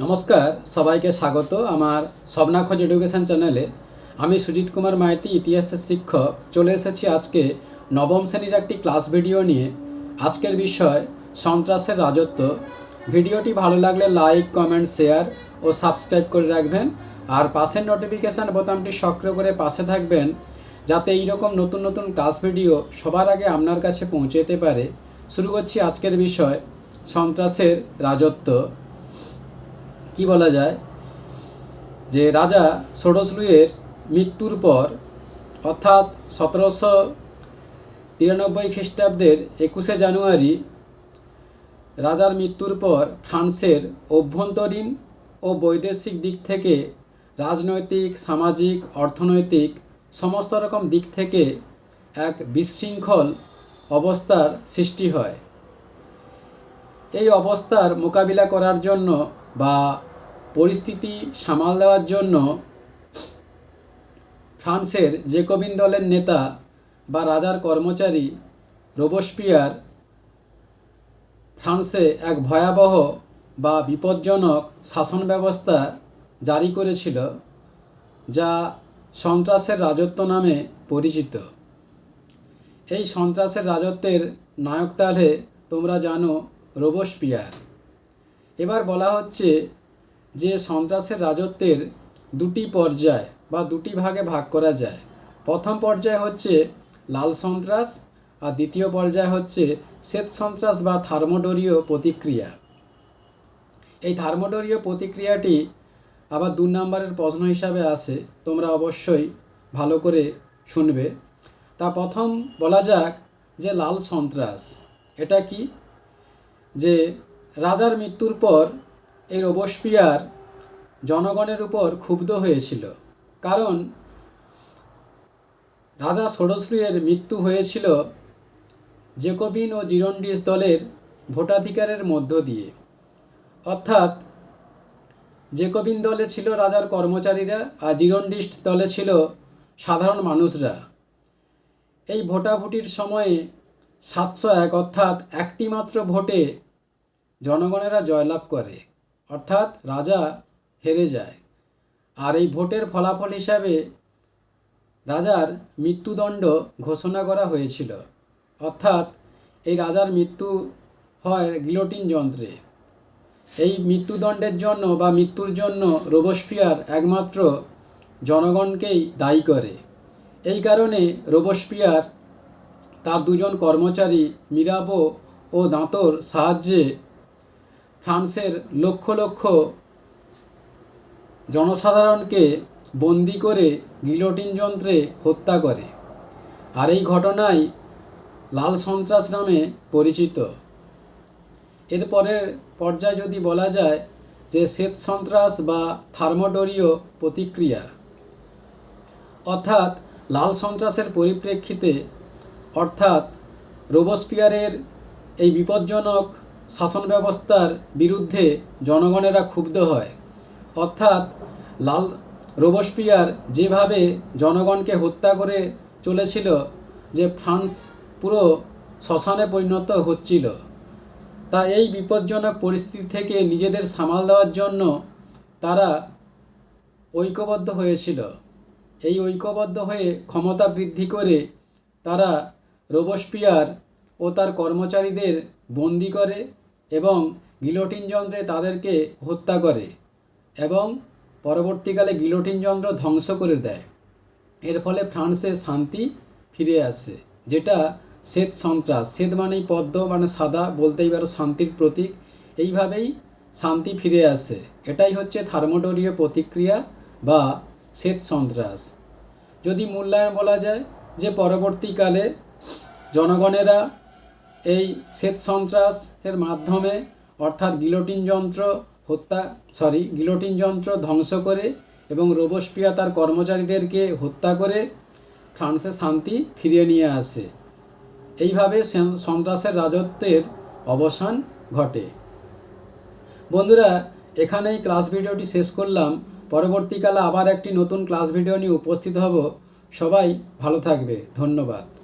নমস্কার, সবাইকে স্বাগত আমার স্বপ্না খোঁজ এডুকেশন চ্যানেলে। আমি সুজিত কুমার মাইতি, ইতিহাসের শিক্ষক। চলে এসেছি আজকে নবম শ্রেণির একটি ক্লাস ভিডিও নিয়ে। আজকের বিষয়, সন্ত্রাসের রাজত্ব। ভিডিওটি ভালো লাগলে লাইক, কমেন্ট, শেয়ার ও সাবস্ক্রাইব করে রাখবেন। আর পাশের নোটিফিকেশান বোতামটি সক্রিয় করে পাশে থাকবেন, যাতে এইরকম নতুন নতুন ক্লাস ভিডিও সবার আগে আপনার কাছে পৌঁছে যেতে পারে। শুরু করছি আজকের বিষয়, সন্ত্রাসের রাজত্ব। কি বলা যায়? যে রাজা ষোড়শলুইয়ের মৃত্যুর পর, অর্থাৎ সতেরোশো তিরানব্বই খ্রিস্টাব্দের একুশে জানুয়ারি, রাজার মৃত্যুর পর ফ্রান্সের অভ্যন্তরীণ ও বৈদেশিক দিক থেকে রাজনৈতিক, সামাজিক, অর্থনৈতিক সমস্ত রকম দিক থেকে এক বিশৃঙ্খল অবস্থার সৃষ্টি হয়। এই অবস্থার মোকাবিলা করার জন্য বা পরিস্থিতি সামাল দেওয়ার জন্য ফ্রান্সের জেকোবিন দলের নেতা বা রাজার কর্মচারী রোবসপিয়ার ফ্রান্সে এক ভয়াবহ বা বিপজ্জনক শাসন ব্যবস্থা জারি করেছিল, যা সন্ত্রাসের রাজত্ব নামে পরিচিত। এই সন্ত্রাসের রাজত্বের নায়ক তাহলে তোমরা জানো রোবসপিয়ার। এবার বলা হচ্ছে যে সন্ত্রাসের রাজত্বের দুটি পর্যায় বা দুটি ভাগে ভাগ করা যায়। প্রথম পর্যায় হচ্ছে লাল সন্ত্রাস আর দ্বিতীয় পর্যায় হচ্ছে শ্বেত সন্ত্রাস বা থার্মোডোরীয় প্রতিক্রিয়া। এই থার্মোডোরীয় প্রতিক্রিয়াটি আবার দু নম্বরের প্রশ্ন হিসাবে আসে, তোমরা অবশ্যই ভালো করে শুনবে। তা প্রথম বলা যাক যে লাল সন্ত্রাস, এটা কি? যে রাজার মৃত্যুর পর এই রোবসপিয়ার জনগণের উপর ক্ষুব্ধ হয়েছিল। কারণ রাজা ষোড়শলুইয়ের মৃত্যু হয়েছিল জেকোবিন ও জিরন্ডিস দলের ভোটাধিকারের মধ্য দিয়ে। অর্থাৎ জেকোবিন দলে ছিল রাজার কর্মচারীরা আর জিরন্ডিস্ট দলে ছিল সাধারণ মানুষরা। এই ভোটাভুটির সময়ে সাতশো এক অর্থাৎ একটি মাত্র ভোটে জনগণেরা জয়লাভ করে, অর্থাৎ রাজা হেরে যায়। আর এই ভোটের ফলাফল হিসাবে রাজার মৃত্যুদণ্ড ঘোষণা করা হয়েছিল। অর্থাৎ এই রাজার মৃত্যু হয় গিলোটিন যন্ত্রে। এই মৃত্যুদণ্ডের জন্য বা মৃত্যুর জন্য রোবসপিয়ার একমাত্র জনগণকেই দায়ী করে। এই কারণে রোবসপিয়ার তার দুজন কর্মচারী মিরাবো ও দাঁতর সাহায্যে ফ্রান্সের লক্ষ লক্ষ জনসাধারণকে বন্দি করে গিলোটিন যন্ত্রে হত্যা করে। আর এই ঘটনাই লাল সন্ত্রাস নামে পরিচিত। এরপরের পর্যায়ে যদি বলা যায় যে শ্বেত সন্ত্রাস বা থার্মোডোরীয় প্রতিক্রিয়া, অর্থাৎ লাল সন্ত্রাসের পরিপ্রেক্ষিতে, অর্থাৎ রোবসপিয়ারের এই বিপজ্জনক শাসন ব্যবস্থার বিরুদ্ধে জনগণেরা ক্ষুব্ধ হয়। অর্থাৎ লাল রোবসপিয়ার যেভাবে জনগণকে হত্যা করে চলেছিল, যে ফ্রান্স পুরো শ্মশানে পরিণত হচ্ছিল, তা এই বিপজ্জনক পরিস্থিতি থেকে নিজেদের সামাল দেওয়ার জন্য তারা ঐক্যবদ্ধ হয়েছিল। এই ঐক্যবদ্ধ হয়ে ক্ষমতা বৃদ্ধি করে তারা রোবসপিয়ার ও তার কর্মচারীদের বন্দি করে এবং গিলোটিন যন্ত্রে তাদেরকে হত্যা করে এবং পরবর্তীকালে গিলোটিন যন্ত্র ধ্বংস করে দেয়। এর ফলে ফ্রান্সে শান্তি ফিরে আসে, যেটা শ্বেত সন্ত্রাস। শ্বেত মানেই পদ্ম মানে সাদা, বলতেই পারো শান্তির প্রতীক। এইভাবেই শান্তি ফিরে আসে। এটাই হচ্ছে থার্মোডোরীয় প্রতিক্রিয়া বা শ্বেত সন্ত্রাস। যদি মূল্যায়ন বলা যায় যে পরবর্তীকালে জনগণেরা এই শ্বেত সন্ত্রাসের মাধ্যমে অর্থাৎ গিলোটিন যন্ত্র হত্যা সরি গিলোটিন যন্ত্র ধ্বংস করে এবং রোবসপিয়া তার কর্মচারীদেরকে হত্যা করে ফ্রান্সে শান্তি ফিরিয়ে নিয়ে আসে। এইভাবে সন্ত্রাসের রাজত্বের অবসান ঘটে। বন্ধুরা, এখানেই ক্লাস ভিডিওটি শেষ করলাম। পরবর্তীকালে আবার একটি নতুন ক্লাস ভিডিও নিয়ে উপস্থিত হব। সবাই ভালো থাকবে। ধন্যবাদ।